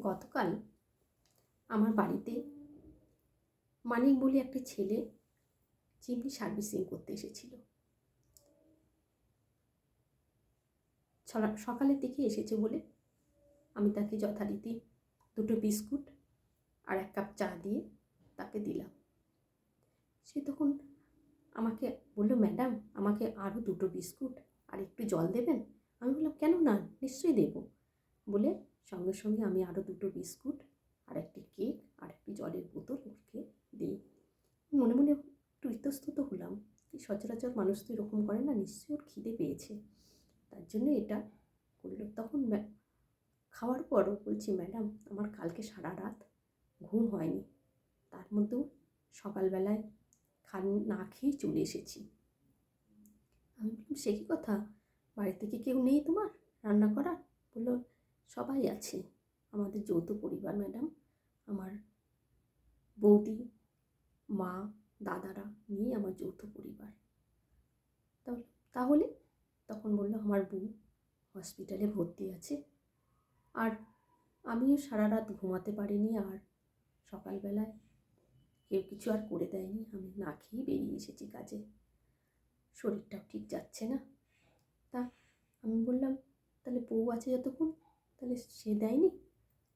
গতকাল আমার বাড়িতে মানিক বলে একটা ছেলে চিমনি সার্ভিসিং করতে এসেছিল। ছলা- সকালের দিকে এসেছে বলে আমি তাকে যথারীতি দুটো বিস্কুট আর এক কাপ চা দিয়ে তাকে দিলাম। সে তখন আমাকে বলল, ম্যাডাম, আমাকে আরও দুটো বিস্কুট আর একটু জল দেবেন? আমি বললাম, কেন না? নিশ্চয়ই দেবো। বলে সঙ্গে সঙ্গে আমি আরও দুটো বিস্কুট আর একটি কেক আর একটি জলের বোতল ওকে দিই। মনে মনে একটু ইতস্তত হলাম সচরাচর মানুষ তো এরকম করে না, নিশ্চয়ই ওর খিদে পেয়েছে। তার জন্য এটা করল। তখন খাওয়ার পরও বলছি, ম্যাডাম, আমার কালকে সারা রাত ঘুম হয়নি। তার মধ্যেও সকালবেলায় খান না খেয়েই চলে এসেছি। আমি বললাম, সে কী কথা? বাড়ি থেকে কেউ নেই তোমার? রান্না করার? বলল সবাই আছে। আমাদের যৌথ পরিবার, ম্যাডাম, আমার বৌদি, মা, দাদারা নিয়ে আমার যৌথ পরিবার। তাহলে তখন বলল আমার বউ হসপিটালে ভর্তি আছে। আর আমিও সারা রাত ঘুমাতে পারিনি আর সকালবেলায় কেউ কিছু আর করে দেয়নি। আমি না খেয়েই বেরিয়ে এসেছি কাজে। শরীরটাও ঠিক যাচ্ছে না। তা আমি বললাম, তাহলে বউ আছে যতক্ষণ? তাহলে সে দেয়নি?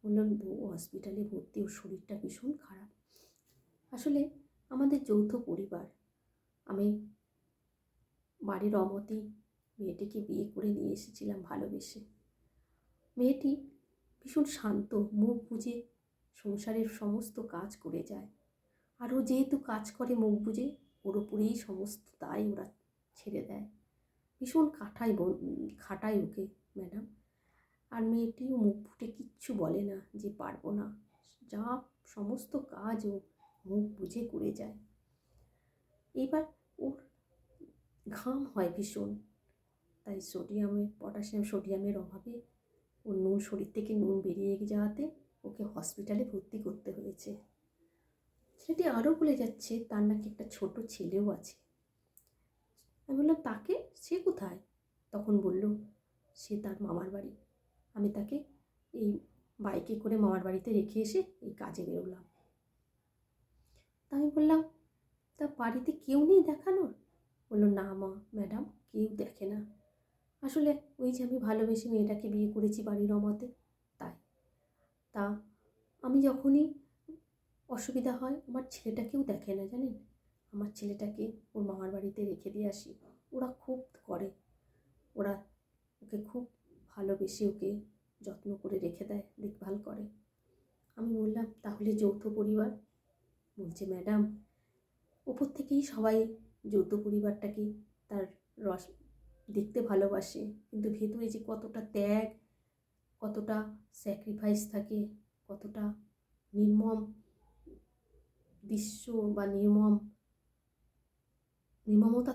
বললাম হসপিটালে ভর্তি, ওর শরীরটা ভীষণ খারাপ। আসলে আমাদের যৌথ পরিবার, আমি বাড়ির অমতে মেয়েটিকে বিয়ে করে নিয়ে এসেছিলাম ভালোবেসে। মেয়েটি ভীষণ শান্ত, মুখ বুজে সংসারের সমস্ত কাজ করে যায়। আর ও যেহেতু কাজ করে মুখ বুজে, ওর উপরেই সমস্ত দায় ওরা ছেড়ে দেয়। ভীষণ বোন খাটায় ওকে, ম্যাডাম। আর মেয়েটিও মুখ ফুটে কিচ্ছু বলে না যে পারব না। যা সমস্ত কাজ ও মুখ বুঝে করে যায়। এবার ওর ঘাম হয় ভীষণ। তাই সোডিয়ামের পটাশিয়াম সোডিয়ামের অভাবে ওর নুন, শরীর থেকে নুন বেরিয়ে যাওয়াতে ওকে হসপিটালে ভর্তি করতে হয়েছে। ছেলেটি আরও বলে যাচ্ছে, তার নাকি একটা ছোট ছেলেও আছে। আমি বললাম, তাকে? সে কোথায়? তখন বলল, সে তার মামার বাড়ি। আমি তাকে এই বাইকে করে মামার বাড়িতে রেখে এসে এই কাজে বেরোলাম। তা আমি বললাম, তা বাড়িতে কেউ নেই দেখানোর? বলল, না মা, ম্যাডাম, কেউ দেখে না। আসলে ওই যে আমি ভালোবেসে মেয়েটাকে বিয়ে করেছি বাড়ির অমতে, তাই। তা আমি যখনই অসুবিধা হয়, আমার ছেলেটাকেও দেখে না, জানেন? আমার ছেলেটাকে ওর মামার বাড়িতে রেখে দিয়ে আসি। ওরা খুব করে। ওরা ওকে খুব ভালোবেসে ওকে যত্ন করে রেখে দেয়, দেখভাল করে। আমি বললাম, তাহলে যৌথ পরিবার? বলছে, ম্যাডাম, ওপর থেকেই সবাই যৌথ পরিবারটাকে তার রস, দেখতে ভালোবাসে। কিন্তু ভেতরে যে কতটা ত্যাগ, কতটা স্যাক্রিফাইস থাকে, কতটা নির্মম দৃশ্য বা নির্মম, নির্মমতা